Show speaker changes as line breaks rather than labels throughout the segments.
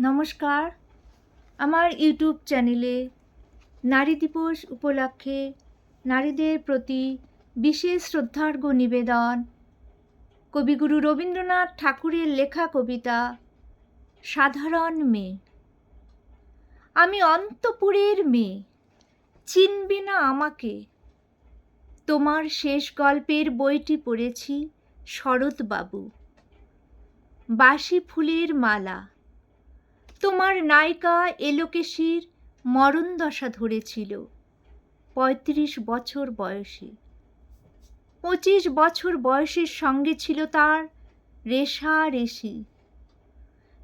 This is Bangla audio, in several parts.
নমস্কার। আমার ইউটিউব চ্যানেলে নারী দিবস উপলক্ষে নারীদের প্রতি বিশেষ শ্রদ্ধার্ঘ নিবেদন কবিগুরু রবীন্দ্রনাথ ঠাকুরের লেখা কবিতা, সাধারণ মেয়ে। আমি অন্তপুরের মেয়ে, চিনবি না আমাকে। তোমার শেষ গল্পের বইটি পড়েছি শরৎবাবু। বাসি ফুলের মালা। তোমার নায়িকা এলোকেশির মরণ দশা ধরেছিল। পঁয়ত্রিশ বছর বয়সে। পঁচিশ বছর বয়সের সঙ্গে ছিল তার রেশা রেশি।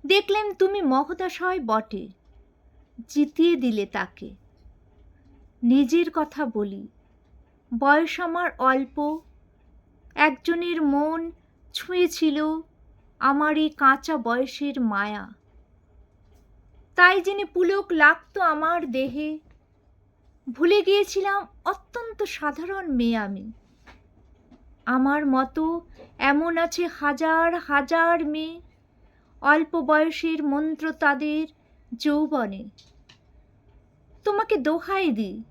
দেখলেন তুমি মহদাশয় বটে, জিতিয়ে দিলে তাকে। নিজের কথা বলি, বয়স আমার অল্প, একজনের মন ছুঁয়েছিল আমার এই কাঁচা বয়সের মায়া। তাই জেনে পুলক লাগতো আমার দেহে। ভুলে গিয়েছিলাম অত্যন্ত সাধারণ মেয়ে আমি। আমার মতো এমন আছে হাজার হাজার মেয়ে। অল্প বয়সের মন্ত্র তাদের যৌবনে। তোমাকে দোহাই দিই,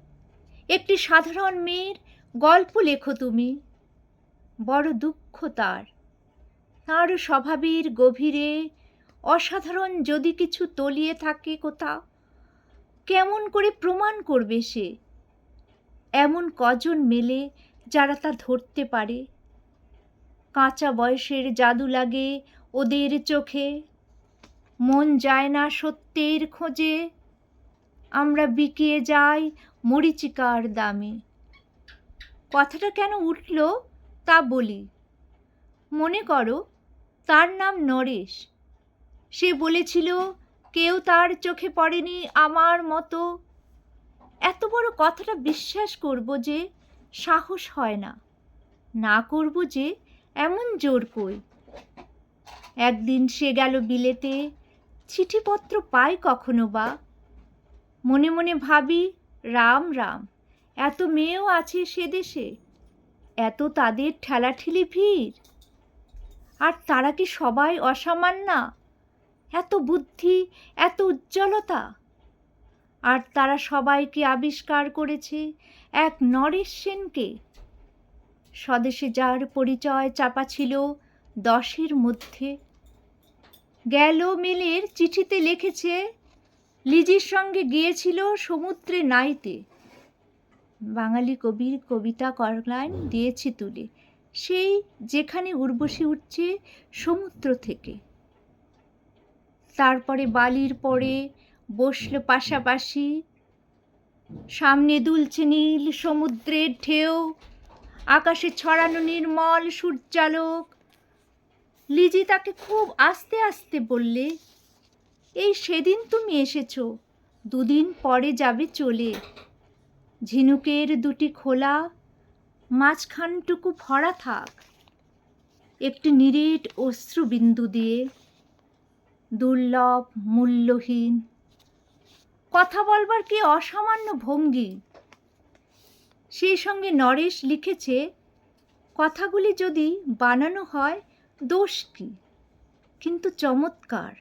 একটি সাধারণ মেয়ের গল্প লেখো তুমি। বড় দুঃখ তার। তার স্বভাবের গভীরে অসাধারণ যদি কিছু তলিয়ে থাকে কোথাও, কেমন করে প্রমাণ করবে সে? এমন কজন মেলে যারা তা ধরতে পারে? কাঁচা বয়সের জাদু লাগে ওদের চোখে, মন যায় না সত্যের খোঁজে। আমরা বিকিয়ে যাই মরিচিকার দামে। কথাটা কেন উঠল তা বলি। মনে করো, তার নাম নরেশ। সে বলেছিল, কেউ তার চোখে পড়েনি আমার মতো। এত বড় কথাটা বিশ্বাস করব যে সাহস হয় না। না করব যে এমন জোর কই। একদিন সে গেল বিলেতে, চিঠিপত্র পাই কখনো বা। মনে মনে ভাবি, রাম রাম, এত মেয়েও আছে সে দেশে, এত তাদের ঠেলাঠেলি ভিড়, আর তারা কি সবাই অসামান্যা এত বুদ্ধি, এত উজ্জ্বলতা। আর তারা সবাইকে আবিষ্কার করেছে এক নরেশ সেনকে। স্বদেশে যার পরিচয় চাপা ছিল দশের মধ্যে। গেল মেলের চিঠিতে লিখেছে, লিজির সঙ্গে গিয়েছিল সমুদ্রে নাইতে। বাঙালি কবির কবিতা করলাইন দিয়েছি তুলে। সেই যেখানে উর্বশী উঠছে সমুদ্র থেকে। তারপরে বালির পরে বসল পাশাপাশি, সামনে দুলছে নীল সমুদ্রের ঢেউ, আকাশে ছড়ানো নির্মল সূর্যালোক। লিজি তাকে খুব আস্তে আস্তে বললে, এই সেদিন তুমি এসেছ, দুদিন পরে যাবে চলে। ঝিনুকের দুটি খোলা, মাঝখানটুকু ভরা থাক। একটি নিরেট অশ্রুবিন্দু দিয়ে দুর্লভ, মূল্যহীন। কথা বলবার কি অসামান্য ভঙ্গি? সেই সঙ্গে নরেশ লিখেছে, কথাগুলি যদি বানানো হয়, দোষ কি? কিন্তু চমৎকার।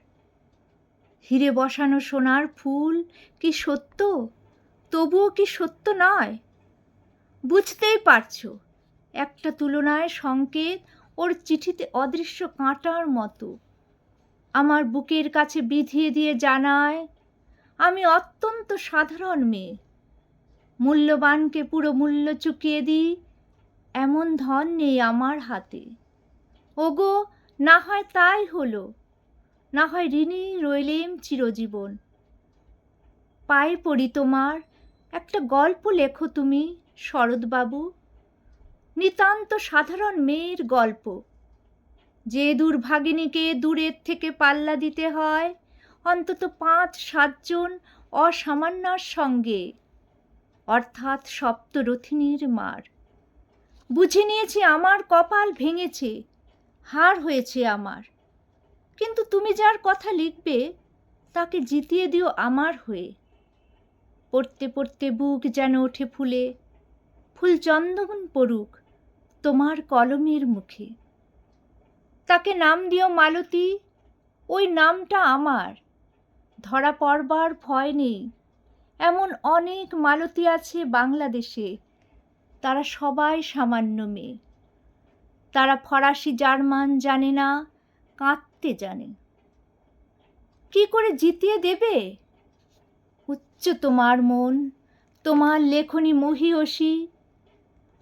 হিরে বসানো সোনার ফুল কি সত্য? তবুও কি সত্য নয়? বুঝতেই পারছ, একটা তুলনায় সংকেত ওর চিঠিতে অদৃশ্য কাঁটার মতো। আমার বুকের কাছে বিধিয়ে দিয়ে জানায়, আমি অত্যন্ত সাধারণ মেয়ে। মূল্যবানকে পুরো মূল্য চুকিয়ে দিই, এমন ধন নেই আমার হাতে। ওগো, না হয় তাই হলো, না হয় ঋণী রইলেম চিরজীবন। পায়ে পড়ি তোমার, একটা গল্প লেখো তুমি, শরৎবাবু। নিতান্ত সাধারণ মেয়ের গল্প। যে দুর্ভাগিনীকে দূরের থেকে পাল্লা দিতে হয়, অন্তত পাঁচ, সাতজন অসামান্যার সঙ্গে, অর্থাৎ সপ্তরথিনীর মার। বুঝে নিয়েছি আমার কপাল ভেঙেছে, হার হয়েছে আমার। কিন্তু তুমি যার কথা লিখবে, তাকে জিতিয়ে দিও আমার হয়ে। পড়তে পড়তে বুক যেন ওঠে ফুলে, ফুল চন্দন পড়ুক তোমার কলমের মুখে। তাকে নাম দিও মালতী, ওই নামটা আমার। ধরা পড়বার ভয় নেই। এমন অনেক মালতী আছে বাংলাদেশে, তারা সবাই সামান্য মেয়ে। তারা ফরাসি, জার্মান জানে না, কাঁদতে জানে। কি করে জিতিয়ে দেবে? উচ্চ তোমার মন, তোমার লেখনী মহিয়সী।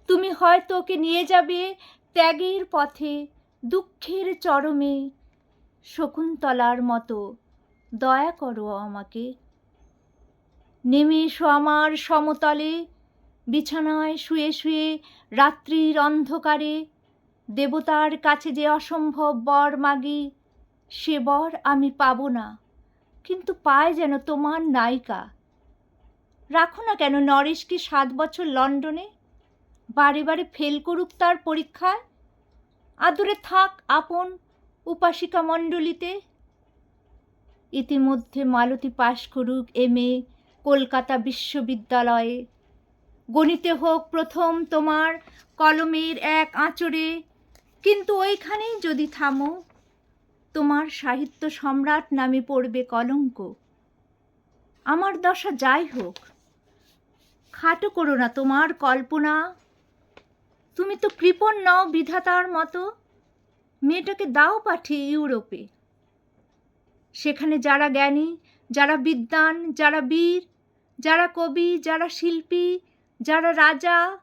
তুমি হয়তো ওকে নিয়ে যাবে ত্যাগের পথে। দুঃখের চরমে শকুন্তলার মতো দয়া করো আমাকে। নেমে এসো আমার সমতলে, বিছানায় শুয়ে শুয়ে রাত্রির অন্ধকারে, দেবতার কাছে যে অসম্ভব বর মাগি, সে বর আমি পাব না, কিন্তু পায় যেন তোমার নায়িকা। রাখো না কেন নরেশকে সাত বছর লন্ডনে? বারে বারে ফেল করুক তার পরীক্ষায়? আদরে থাক আপন উপাসিকা মণ্ডলীতে। ইতিমধ্যে মালতী পাশ করুক এম এ কলকাতা বিশ্ববিদ্যালয়ে। গণিতে হোক প্রথম তোমার কলমের এক আঁচড়ে। কিন্তু ওইখানেই যদি থামো, তোমার সাহিত্য সম্রাট নামে পড়বে কলঙ্ক। আমার দশা যাই হোক, খাটো করো না তোমার কল্পনা। তুমি তো কৃপণ নও বিধাতার মতো। মেয়েটাকে দাও পাঠিয়ে ইউরোপে। সেখানে যারা জ্ঞানী, যারা বিদ্বান, যারা বীর, যারা কবি, যারা শিল্পী, যারা রাজা,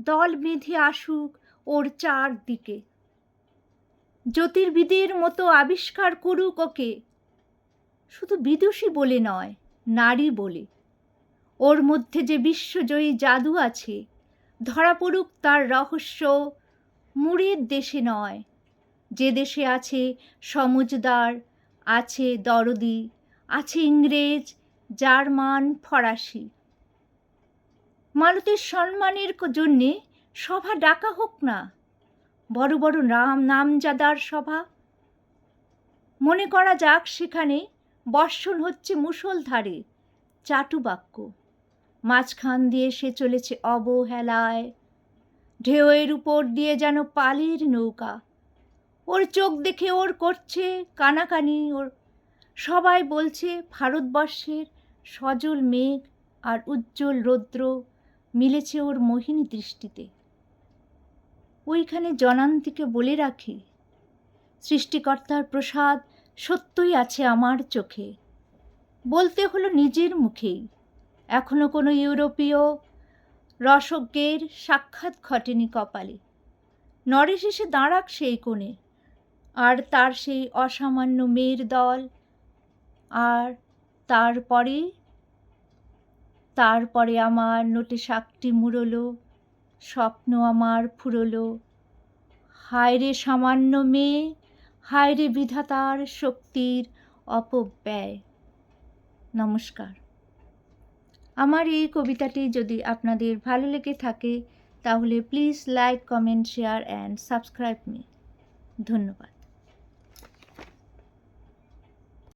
দল বেঁধে আসুক ওর চারদিকে। জ্যোতির্বিদের মতো আবিষ্কার করুক ওকে। শুধু বিদুষী বলে নয়, নারী বলে। ওর মধ্যে যে বিশ্বজয়ী জাদু আছে ধরা পড়ুক তার রহস্য, মুড়ের দেশে নয়। যে দেশে আছে সমজদার, আছে দরদি, আছে ইংরেজ জার্মান ফরাসি। মালতের সম্মানের জন্যে সভা ডাকা হোক না। বড় বড় নাম, নামজাদার সভা। মনে করা যাক সেখানে বর্ষণ হচ্ছে মুষলধারে, চাটুবাক্য। মাঝখান দিয়ে সে চলেছে অবহেলায়। ঢেউয়ের উপর দিয়ে যেন পালের নৌকা। ওর চোখ দেখে ওর করছে কানাকানি। ওর সবাই বলছে, ভারতবর্ষের সজল মেঘ আর উজ্জ্বল রৌদ্র মিলেছে ওর মোহিনী দৃষ্টিতে। ওইখানে জনান্তিকে বলে রাখি, সৃষ্টিকর্তার প্রসাদ সত্যই আছে আমার চোখে। বলতে হলো নিজের মুখেই। এখনও কোনো ইউরোপীয় রসজ্ঞের সাক্ষাৎ ঘটেনি কপালে। নরেশ এসে দাঁড়াক সেই কোণে, আর তার সেই অসামান্য মেয়ের দল, আর তারপরে তারপরে আমার নোটে শাকটি মুড়লো, স্বপ্ন আমার ফুরলো। হায়রে সামান্য মেয়ে, হায়রে বিধাতার শক্তির অপব্যয়। নমস্কার। আমার এই কবিতাটি যদি আপনাদের ভালো লেগে থাকে, তাহলে please like comment share and subscribe me ধন্যবাদ।